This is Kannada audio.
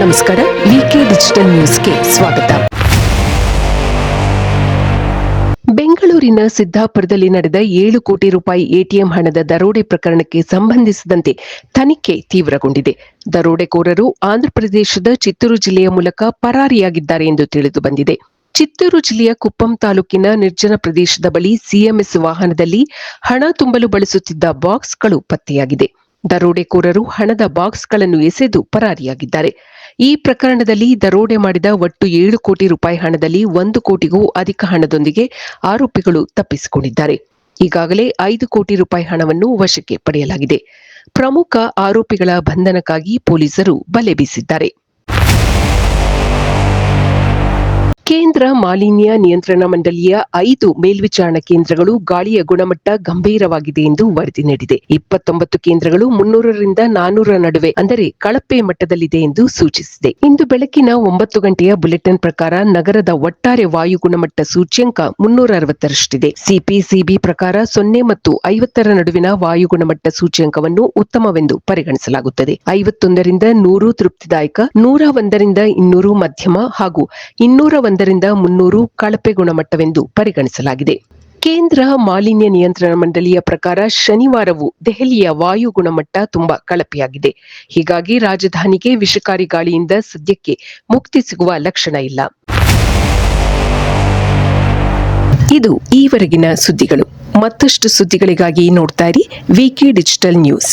ನಮಸ್ಕಾರ ವಿಕೆ ಡಿಜಿಟಲ್ ನ್ಯೂಸ್ಗೆ ಸ್ವಾಗತ. ಬೆಂಗಳೂರಿನ ಸಿದ್ದಾಪುರದಲ್ಲಿ ನಡೆದ ಏಳು ಕೋಟಿ ರೂಪಾಯಿ ಎಟಿಎಂ ಹಣದ ದರೋಡೆ ಪ್ರಕರಣಕ್ಕೆ ಸಂಬಂಧಿಸಿದಂತೆ ತನಿಖೆ ತೀವ್ರಗೊಂಡಿದೆ. ದರೋಡೆಕೋರರು ಆಂಧ್ರಪ್ರದೇಶದ ಚಿತ್ತೂರು ಜಿಲ್ಲೆಯ ಮೂಲಕ ಪರಾರಿಯಾಗಿದ್ದಾರೆ ಎಂದು ತಿಳಿದು ಬಂದಿದೆ. ಚಿತ್ತೂರು ಜಿಲ್ಲೆಯ ಕುಪ್ಪಂ ತಾಲೂಕಿನ ನಿರ್ಜನ ಪ್ರದೇಶದ ಬಳಿ ಸಿಎಂಎಸ್ ವಾಹನದಲ್ಲಿ ಹಣ ತುಂಬಲು ಬಳಸುತ್ತಿದ್ದ ಬಾಕ್ಸ್ಗಳು ಪತ್ತೆಯಾಗಿದೆ. ದರೋಡೆಕೋರರು ಹಣದ ಬಾಕ್ಸ್ಗಳನ್ನು ಎಸೆದು ಪರಾರಿಯಾಗಿದ್ದಾರೆ. ಈ ಪ್ರಕರಣದಲ್ಲಿ ದರೋಡೆ ಮಾಡಿದ ಒಟ್ಟು ಏಳು ಕೋಟಿ ರೂಪಾಯಿ ಹಣದಲ್ಲಿ ಒಂದು ಕೋಟಿಗೂ ಅಧಿಕ ಹಣದೊಂದಿಗೆ ಆರೋಪಿಗಳು ತಪ್ಪಿಸಿಕೊಂಡಿದ್ದಾರೆ. ಈಗಾಗಲೇ ಐದು ಕೋಟಿ ರೂಪಾಯಿ ಹಣವನ್ನು ವಶಕ್ಕೆ ಪಡೆಯಲಾಗಿದೆ. ಪ್ರಮುಖ ಆರೋಪಿಗಳ ಬಂಧನಕ್ಕಾಗಿ ಪೊಲೀಸರು ಬಲೆ ಬೀಸಿದ್ದಾರೆ. ಕೇಂದ್ರ ಮಾಲಿನ್ಯ ನಿಯಂತ್ರಣ ಮಂಡಳಿಯ ಐದು ಮೇಲ್ವಿಚಾರಣಾ ಕೇಂದ್ರಗಳು ಗಾಳಿಯ ಗುಣಮಟ್ಟ ಗಂಭೀರವಾಗಿದೆ ಎಂದು ವರದಿ ನೀಡಿದೆ. ಇಪ್ಪತ್ತೊಂಬತ್ತು ಕೇಂದ್ರಗಳು ಮುನ್ನೂರರಿಂದ ನಾನೂರ ನಡುವೆ, ಅಂದರೆ ಕಳಪೆ ಮಟ್ಟದಲ್ಲಿದೆ ಎಂದು ಸೂಚಿಸಿದೆ. ಇಂದು ಬೆಳಕಿನ ಒಂಬತ್ತು ಗಂಟೆಯ ಬುಲೆಟಿನ್ ಪ್ರಕಾರ ನಗರದ ಒಟ್ಟಾರೆ ವಾಯು ಗುಣಮಟ್ಟ ಸೂಚ್ಯಂಕ ಮುನ್ನೂರ ಅರವತ್ತರಷ್ಟಿದೆ ಸಿಪಿಸಿಬಿ ಪ್ರಕಾರ ಸೊನ್ನೆ ಮತ್ತು ಐವತ್ತರ ನಡುವಿನ ವಾಯು ಗುಣಮಟ್ಟ ಸೂಚ್ಯಂಕವನ್ನು ಉತ್ತಮವೆಂದು ಪರಿಗಣಿಸಲಾಗುತ್ತದೆ. ಐವತ್ತೊಂದರಿಂದ ನೂರು ತೃಪ್ತಿದಾಯಕ ನೂರ ಒಂದರಿಂದ ಇನ್ನೂರು ಮಧ್ಯಮ ಹಾಗೂ ಇನ್ನೂರ ಒಂದರಿಂದ ಮುನ್ನೂರು ಕಳಪೆ ಗುಣಮಟ್ಟವೆಂದು ಪರಿಗಣಿಸಲಾಗಿದೆ. ಕೇಂದ್ರ ಮಾಲಿನ್ಯ ನಿಯಂತ್ರಣ ಮಂಡಳಿಯ ಪ್ರಕಾರ ಶನಿವಾರವೂ ದೆಹಲಿಯ ವಾಯು ಗುಣಮಟ್ಟ ತುಂಬಾ ಕಳಪೆಯಾಗಿದೆ. ಹೀಗಾಗಿ ರಾಜಧಾನಿಗೆ ವಿಷಕಾರಿ ಗಾಳಿಯಿಂದ ಸದ್ಯಕ್ಕೆ ಮುಕ್ತಿ ಸಿಗುವ ಲಕ್ಷಣ ಇಲ್ಲ. ಇದು ಈವರೆಗಿನ ಸುದ್ದಿಗಳು. ಮತ್ತಷ್ಟು ಸುದ್ದಿಗಳಿಗಾಗಿ ನೋಡ್ತಾ ಇರಿ ವಿಕಿ ಡಿಜಿಟಲ್ ನ್ಯೂಸ್